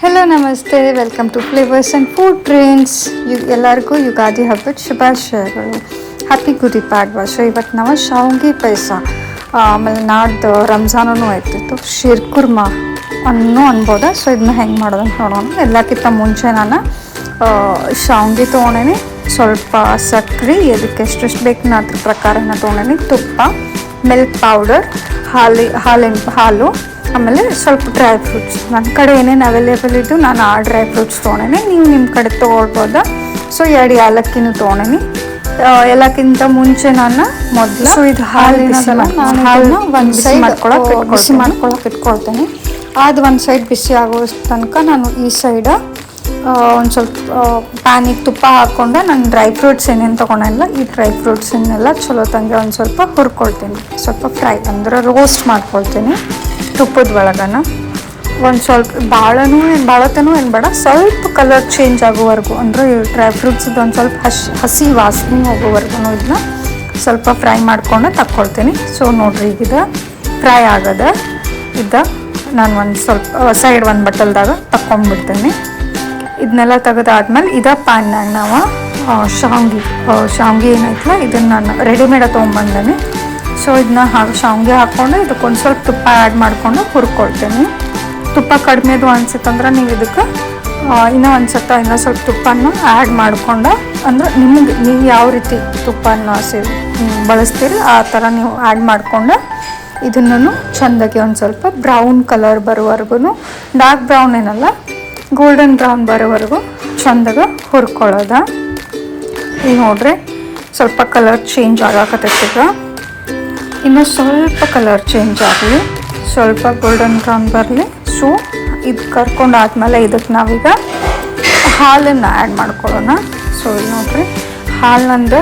Hello ನಮಸ್ತೆ welcome to flavours and food trends you ಎಲ್ಲರಿಗೂ ಯುಗಾದಿ ಹಬ್ಬದ ಶುಭಾಶಯಗಳು. ಹ್ಯಾಪಿ ಪಾಡ್ವಾ. ಸೊ ಇವತ್ತು ನಾವು ಶಾವ್ಗೆ ಪಾಯಸ. ಆಮೇಲೆ ನಾಡ್ದು ರಂಜಾನೂ ಆಯ್ತಿತ್ತು ಶೀರ್ ಕುರ್ಮಾ ಅನ್ನೂ ಅನ್ಬೋದ. ಸೊ ಇದನ್ನ ಹೆಂಗೆ ಮಾಡೋದು ಅಂತ ನೋಡೋಣ. ಎಲ್ಲಕ್ಕಿಂತ ಮುಂಚೆ ನಾನು ಶಾವ್ಗೆ ತೊಗೊಂಡೇನಿ ಸ್ವಲ್ಪ ಸಕ್ಕರೆ ಅದಕ್ಕೆ ಎಷ್ಟೆಷ್ಟು ಬೇಕು ನಾ ಅದ್ರ ಪ್ರಕಾರನ ತೊಗೊಂಡೇನಿ ತುಪ್ಪ ಮಿಲ್ಕ್ ಪೌಡರ್ ಹಾಲಿ, ಹಾಲಿನ ಹಾಲು. ಆಮೇಲೆ ಸ್ವಲ್ಪ ಡ್ರೈ ಫ್ರೂಟ್ಸ್ ನನ್ನ ಕಡೆ ಏನೇನು ಅವೈಲೇಬಲ್ ಇದ್ದು ನಾನು ಆ ಡ್ರೈ ಫ್ರೂಟ್ಸ್ ತೊಗೊಂಡೇನಿ ನೀವು ನಿಮ್ಮ ಕಡೆ ತೊಗೊಳ್ಬೋದಾ? ಸೊ ಎರಡು ಏಲಕ್ಕಿನೂ ತೊಗೊಂಡೇನಿ ಎಲ್ಲಕ್ಕಿಂತ ಮುಂಚೆ ನಾನು ಮೊದಲು ಸೊ ಇದು ಹಾಲಿನ ನಾನು ಹಾಲನ್ನ ಒಂದು ಸೈಡ್ ಮಾಡ್ಕೊಳಕ್ಕೆ ಬಿಸಿ ಮಾಡ್ಕೊಳಕ್ಕೆ ಇಟ್ಕೊಳ್ತೀನಿ. ಅದು ಒಂದು ಸೈಡ್ ಬಿಸಿ ಆಗೋ ತನಕ ನಾನು ಈ ಸೈಡ ಒಂದು ಸ್ವಲ್ಪ ಪ್ಯಾನಿಗೆ ತುಪ್ಪ ಹಾಕ್ಕೊಂಡು ನಾನು ಡ್ರೈ ಫ್ರೂಟ್ಸ್ ಏನೇನು ತೊಗೊಂಡಿಲ್ಲ ಈ ಡ್ರೈ ಫ್ರೂಟ್ಸನ್ನೆಲ್ಲ ಚಲೋ ತಂಗೆ ಒಂದು ಸ್ವಲ್ಪ ಹುರ್ಕೊಳ್ತೀನಿ. ಸ್ವಲ್ಪ ಫ್ರೈ ಅಂದರೆ ರೋಸ್ಟ್ ಮಾಡ್ಕೊಳ್ತೀನಿ. ತುಪ್ಪದ ಒಳಗನ? ಒಂದು ಸ್ವಲ್ಪ ಭಾಳನೂ ಏನು ಭಾಳತನೂ ಏನು ಬೇಡ, ಸ್ವಲ್ಪ ಕಲರ್ ಚೇಂಜ್ ಆಗೋವರೆಗೂ, ಅಂದರೆ ಡ್ರೈ ಫ್ರೂಟ್ಸ್ದು ಒಂದು ಸ್ವಲ್ಪ ಹಸಿ ಹಸಿ ವಾಸನೆ ಹೋಗೋವರೆಗೂ ಇದನ್ನ ಸ್ವಲ್ಪ ಫ್ರೈ ಮಾಡ್ಕೊಂಡು ತಕ್ಕೊಳ್ತೀನಿ. ಸೊ ನೋಡ್ರಿ ಈಗಿದ ಫ್ರೈ ಆಗದ. ಇದ್ದ ನಾನು ಒಂದು ಸ್ವಲ್ಪ ಸೈಡ್ ಒಂದು ಬಟ್ಟಲ್ದಾಗ ತಕ್ಕೊಂಡ್ಬಿಡ್ತೀನಿ. ಇದನ್ನೆಲ್ಲ ತೆಗೆದಾದ್ಮೇಲೆ ಇದ ಪ್ಯಾನ್ನಾಗ ನಾವು ಶಾವ್ಗಿ ಶಾವ್ಗೆ ಏನೈತಲ್ಲ ಇದನ್ನು ನಾನು ರೆಡಿಮೇಡ ತೊಗೊಂಬಂದೇನೆ ಸೊ ಇದನ್ನ ಹಾಕಿ ಶಾವಿಗೆ ಹಾಕ್ಕೊಂಡು ಇದಕ್ಕೊಂದು ಸ್ವಲ್ಪ ತುಪ್ಪ ಆ್ಯಡ್ ಮಾಡಿಕೊಂಡು ಹುರ್ಕೊಳ್ತೀನಿ. ತುಪ್ಪ ಕಡಿಮೆದು ಅನ್ಸುತ್ತಂದ್ರೆ ನೀವು ಇದಕ್ಕೆ ಇನ್ನೂ ಒಂದು ಇನ್ನೂ ಸ್ವಲ್ಪ ತುಪ್ಪನ ಆ್ಯಡ್ ಮಾಡಿಕೊಂಡು, ಅಂದ್ರೆ ನಿಮಗೆ ನೀವು ಯಾವ ರೀತಿ ತುಪ್ಪನ ಸೇ ಬಳಸ್ತೀರಿ ಆ ಥರ ನೀವು ಆ್ಯಡ್ ಮಾಡಿಕೊಂಡು ಇದನ್ನು ಚೆಂದಾಗಿ ಒಂದು ಸ್ವಲ್ಪ ಬ್ರೌನ್ ಕಲರ್ ಬರೋವರೆಗೂ ಡಾರ್ಕ್ ಬ್ರೌನ್ ಏನಲ್ಲ ಗೋಲ್ಡನ್ ಬ್ರೌನ್ ಬರೋವರೆಗೂ ಚಂದಾಗ ಹುರ್ಕೊಳ್ಳೋದ. ಈಗ ನೋಡ್ರಿ, ಸ್ವಲ್ಪ ಕಲರ್ ಚೇಂಜ್ ಆಗಾಕತ್ತೈತಿ ಈಗ. ಇನ್ನು ಸ್ವಲ್ಪ ಕಲರ್ ಚೇಂಜ್ ಆಗಲಿ, ಸ್ವಲ್ಪ ಗೋಲ್ಡನ್ ಬ್ರೌನ್ ಬರಲಿ. ಸೊ ಇದು ಕರ್ಕೊಂಡು ಆದಮೇಲೆ ಇದಕ್ಕೆ ನಾವೀಗ ಹಾಲನ್ನು ಆ್ಯಡ್ ಮಾಡ್ಕೊಳ್ಳೋಣ. ಸೊ ಇಲ್ಲಿ ನೋಡ್ರಿ ಹಾಲಿನಂದು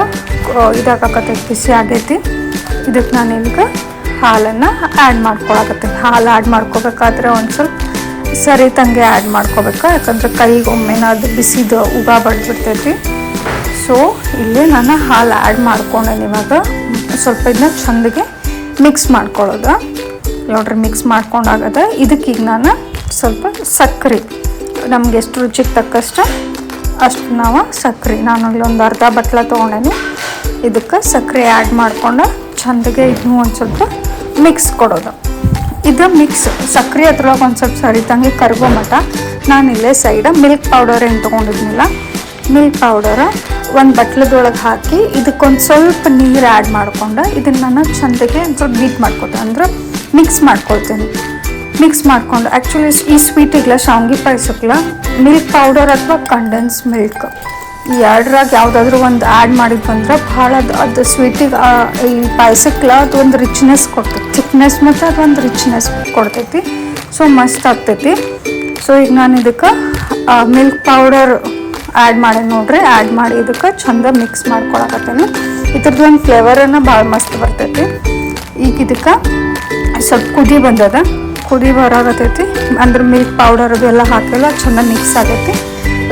ಇದಾಗತ್ತೆ ಬಿಸಿ ಆಗೈತಿ. ಇದಕ್ಕೆ ನಾನು ಈಗ ಹಾಲನ್ನು ಆ್ಯಡ್ ಮಾಡ್ಕೊಳಕತ್ತೀನಿ. ಹಾಲು ಆ್ಯಡ್ ಮಾಡ್ಕೋಬೇಕಾದ್ರೆ ಒಂದು ಸ್ವಲ್ಪ ಸರಿ ತಂಗೆ ಆ್ಯಡ್ ಮಾಡ್ಕೋಬೇಕು? ಯಾಕಂದ್ರೆ ಕೈಗೆ ಒಮ್ಮೆನ ಅದು ಬಿಸಿದು ಉಗ ಬಡ್ಬಿಡ್ತೈತಿ ಸೊ ಇಲ್ಲಿ ನಾನು ಹಾಲು ಆ್ಯಡ್ ಮಾಡ್ಕೊಂಡೇನಿ ಇವಾಗ. ಸ್ವಲ್ಪ ಇದನ್ನ ಚಂದಗೆ ಮಿಕ್ಸ್ ಮಾಡ್ಕೊಳ್ಳೋದು. ನೋಡ್ರಿ ಮಿಕ್ಸ್ ಮಾಡ್ಕೊಂಡಾಗದ. ಇದಕ್ಕೀಗ ನಾನು ಸ್ವಲ್ಪ ಸಕ್ಕರೆ ನಮ್ಗೆ ಎಷ್ಟು ರುಚಿಗೆ ತಕ್ಕಷ್ಟು ಅಷ್ಟು ನಾವು ಸಕ್ಕರೆ ನಾನು ಇಲ್ಲಿ ಒಂದು ಅರ್ಧ ಬಟ್ಲ ತೊಗೊಂಡೇನಿ. ಇದಕ್ಕೆ ಸಕ್ಕರೆ ಆ್ಯಡ್ ಮಾಡ್ಕೊಂಡು ಚಂದಗೆ ಇದನ್ನು ಒಂದು ಸ್ವಲ್ಪ ಮಿಕ್ಸ್ ಕೊಡೋದು. ಇದು ಮಿಕ್ಸ್ ಸಕ್ಕರೆ ಅದ್ರೊಳಗೆ ಒಂದು ಸ್ವಲ್ಪ ಸರಿತಂಗೆ ಕರ್ಗೋ ಮಟ್ಟ ನಾನು ಇಲ್ಲೇ ಸೈಡ ಮಿಲ್ಕ್ ಪೌಡರ್ ಏನು ತೊಗೊಂಡಿದ್ನಿಲ್ಲ ಮಿಲ್ಕ್ ಪೌಡರ ಒಂದು ಬಟ್ಲದೊಳಗೆ ಹಾಕಿ ಇದಕ್ಕೊಂದು ಸ್ವಲ್ಪ ನೀರು ಆ್ಯಡ್ ಮಾಡಿಕೊಂಡು ಇದನ್ನು ನಾನು ಚಂದಗೆ ಒಂದು ಸ್ವಲ್ಪ ಬೀಟ್ ಮಾಡ್ಕೊತೀನಿ ಅಂದ್ರೆ ಮಿಕ್ಸ್ ಮಾಡ್ಕೊಳ್ತೀನಿ. ಮಿಕ್ಸ್ ಮಾಡ್ಕೊಂಡು ಆ್ಯಕ್ಚುಲಿ ಈ ಸ್ವೀಟಿಗೆಲ್ಲ ಶಾವ್ಗಿ ಪಾಯಸಕ್ಕೆಲ್ಲ ಮಿಲ್ಕ್ ಪೌಡರ್ ಅಥವಾ ಕಂಡೆನ್ಸ್ ಮಿಲ್ಕ್ ಈ ಎರಡರಾಗ ಯಾವುದಾದ್ರೂ ಒಂದು ಆ್ಯಡ್ ಮಾಡಿದ್ ಬಂದ್ರೆ ಭಾಳ ಅದು ಅದು ಸ್ವೀಟಿಗೆ ಈ ಪಾಯಸಕ್ಕೆಲ್ಲ ಅದು ಒಂದು ರಿಚ್ನೆಸ್ ಕೊಡ್ತೈತಿ. ಥಿಕ್ನೆಸ್ ಮತ್ತು ಅದೊಂದು ರಿಚ್ನೆಸ್ ಕೊಡ್ತೈತಿ. ಸೊ ಮಸ್ತ್ ಆಗ್ತೈತಿ. ಸೊ ಈಗ ನಾನು ಇದಕ್ಕೆ ಮಿಲ್ಕ್ ಪೌಡರ್ ಆ್ಯಡ್ ಮಾಡಿ ನೋಡ್ರಿ ಆ್ಯಡ್ ಮಾಡಿ ಇದಕ್ಕೆ ಚಂದ ಮಿಕ್ಸ್ ಮಾಡ್ಕೊಳಕತ್ತೀನಿ. ಇದ್ರದ್ದು ಒಂದು ಫ್ಲೇವರನ್ನು ಭಾಳ ಮಸ್ತ್ ಬರ್ತೈತಿ. ಈಗ ಇದಕ್ಕೆ ಸ್ವಲ್ಪ ಕುದಿ ಬಂದದ. ಕುದಿ ಬರಾಗತೈತಿ ಅಂದ್ರೆ ಮಿಲ್ಕ್ ಪೌಡರ್ ಅದು ಎಲ್ಲ ಹಾಕಿಲ್ಲ, ಚಂದ ಮಿಕ್ಸ್ ಆಗೈತಿ.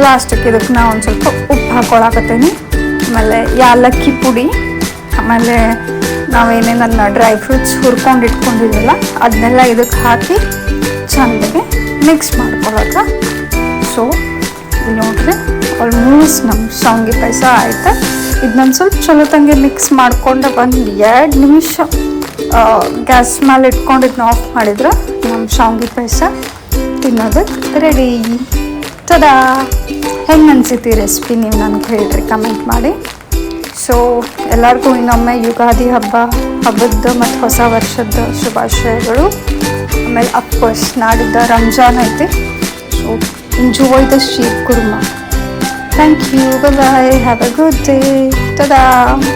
ಲಾಸ್ಟಿಗೆ ಇದಕ್ಕೆ ನಾವು ಒಂದು ಸ್ವಲ್ಪ ಉಪ್ಪು ಹಾಕೊಳಕತ್ತೀನಿ. ಆಮೇಲೆ ಯಾಲಕ್ಕಿ ಪುಡಿ, ಆಮೇಲೆ ನಾವೇನೇ ನನ್ನ ಡ್ರೈ ಫ್ರೂಟ್ಸ್ ಹುರ್ಕೊಂಡು ಇಟ್ಕೊಂಡಿದ್ವಲ್ಲ ಅದನ್ನೆಲ್ಲ ಇದಕ್ಕೆ ಹಾಕಿ ಚಂದಗೆ ಮಿಕ್ಸ್ ಮಾಡ್ಕೊಳಕ್ಕೆ ಸೊ ನೋಡ್ರಿ. ಆಲ್ಮೋಸ್ಟ್ ನಮ್ಮ ಶಾವಿಗೆ ಪಾಯಸ ಆಯ್ತು? ಇದನ್ನೊಂದು ಸ್ವಲ್ಪ ಚಲೋ ತಂಗೆ ಮಿಕ್ಸ್ ಮಾಡ್ಕೊಂಡು ಒಂದು ಎರಡು ನಿಮಿಷ ಗ್ಯಾಸ್ ಮೇಲೆ ಇಟ್ಕೊಂಡು ಇದನ್ನ ಆಫ್ ಮಾಡಿದ್ರೆ ನಮ್ಮ ಶಾವಿಗೆ ಪಾಯಸ ತಿನ್ನೋದಕ್ಕೆ ರೆಡಿ ತದಾ ಹೆಂಗೆ ಅನ್ಸೈತಿ ರೆಸಿಪಿ ನೀವು ನನಗೆ ಹೇಳಿರಿ ಕಮೆಂಟ್ ಮಾಡಿ. ಸೊ ಎಲ್ಲರಿಗೂ ಇನ್ನೊಮ್ಮೆ ಯುಗಾದಿ ಹಬ್ಬ ಹಬ್ಬದ ಮತ್ತು ಹೊಸ ವರ್ಷದ ಶುಭಾಶಯಗಳು. ಆಮೇಲೆ ಅಫ್ಕೋರ್ಸ್ ನಾಡಿದ್ದ ರಂಜಾನ್ ಐತಿ. So enjoy the sheer khurma. Thank you. Bye bye. Have a good day. Ta da.